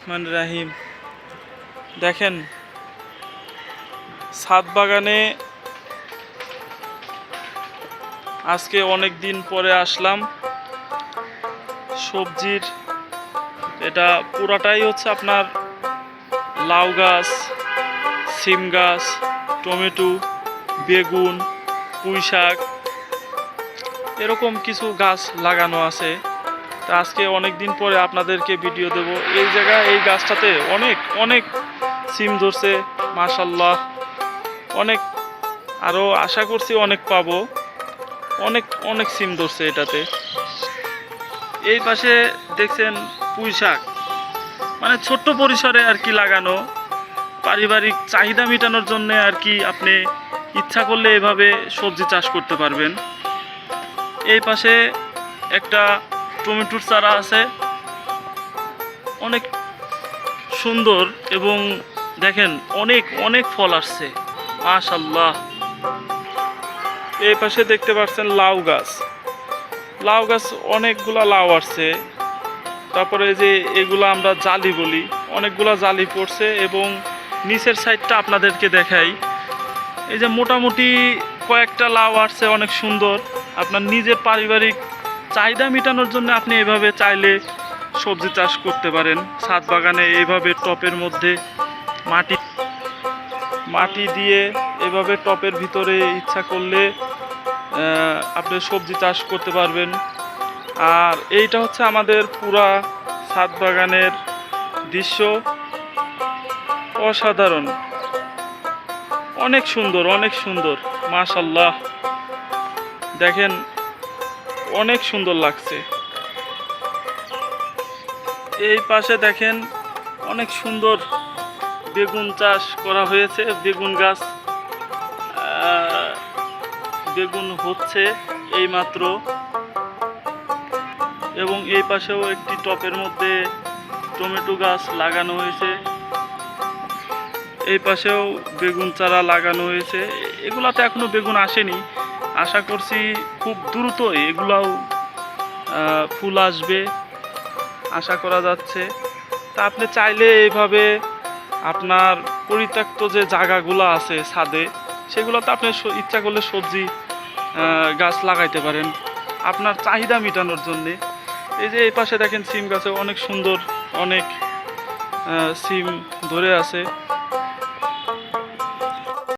রহমান রাহিম। দেখেন, ছাদ বাগানে আজকে অনেক দিন পরে আসলাম। সবজির এটা পুরাটাই হচ্ছে আপনার লাউ গাছ, সিম গাছ, টমেটো, বেগুন পুঁই শাক এরকম কিছু গাছ লাগানো আছে। তা আজকে অনেক দিন পরে আপনাদেরকে ভিডিও দেব। এই জায়গায় এই গাছটাতে অনেক অনেক সিম ধরছে মাশাল্লাহ অনেক আরও আশা করছি অনেক পাবো। অনেক অনেক সিম ধরছে এটাতে। এই পাশে দেখছেন পুঁই শাক। মানে ছোট্ট পরিসরে আর কি লাগানো। পারিবারিক চাহিদা মেটানোর জন্য আর কি আপনি ইচ্ছা করলে এভাবে সবজি চাষ করতে পারবেন। এই পাশে একটা টমেটোর চারা আছে। অনেক সুন্দর এবং দেখেন অনেক অনেক ফল আসছে। মাশাল্লাহ এই পাশে দেখতে পাচ্ছেন লাউ গাছ। লাউ গাছ অনেকগুলা লাউ আসছে। তারপরে যে এগুলো আমরা জালি বলি, অনেকগুলা জালি পড়ছে এবং নিচের সাইডটা আপনাদেরকে দেখাই। এই যে মোটামুটি কয়েকটা লাউ আসছে অনেক সুন্দর। আপনার নিজের পারিবারিক চাহিদা মেটানোর জন্য আপনি এভাবে চাইলে সবজি চাষ করতে পারেন। ছাদ বাগানে এইভাবে টপের মধ্যে মাটি মাটি দিয়ে এভাবে টপের ভিতরে ইচ্ছা করলে আপনি সবজি চাষ করতে পারবেন। আর এইটা হচ্ছে আমাদের পুরা ছাদ বাগানের দৃশ্য। অসাধারণ। অনেক সুন্দর অনেক সুন্দর। মাশাল্লাহ। দেখেন অনেক সুন্দর লাগছে। এই পাশে দেখেন অনেক সুন্দর বেগুন চাষ করা হয়েছে, বেগুন গাছ বেগুন হচ্ছে এইমাত্র। এবং এই পাশেও একটি টপের মধ্যে টমেটো গাছ লাগানো হয়েছে। এই পাশেও বেগুন চারা লাগানো হয়েছে। এগুলাতে এখনও বেগুন আসেনি। আশা করছি খুব দ্রুত এগুলাও ফুল আসবে। আশা করা যাচ্ছে। তা আপনি চাইলে এইভাবে আপনার পরিত্যক্ত যে জায়গাগুলো আছে ছাদে, সেগুলোতে আপনি ইচ্ছা করলে সবজি গাছ লাগাইতে পারেন। আপনার চাহিদা মেটানোর জন্যে। এই যে এই পাশে দেখেন সিম গাছে অনেক সুন্দর অনেক সিম ধরে আছে।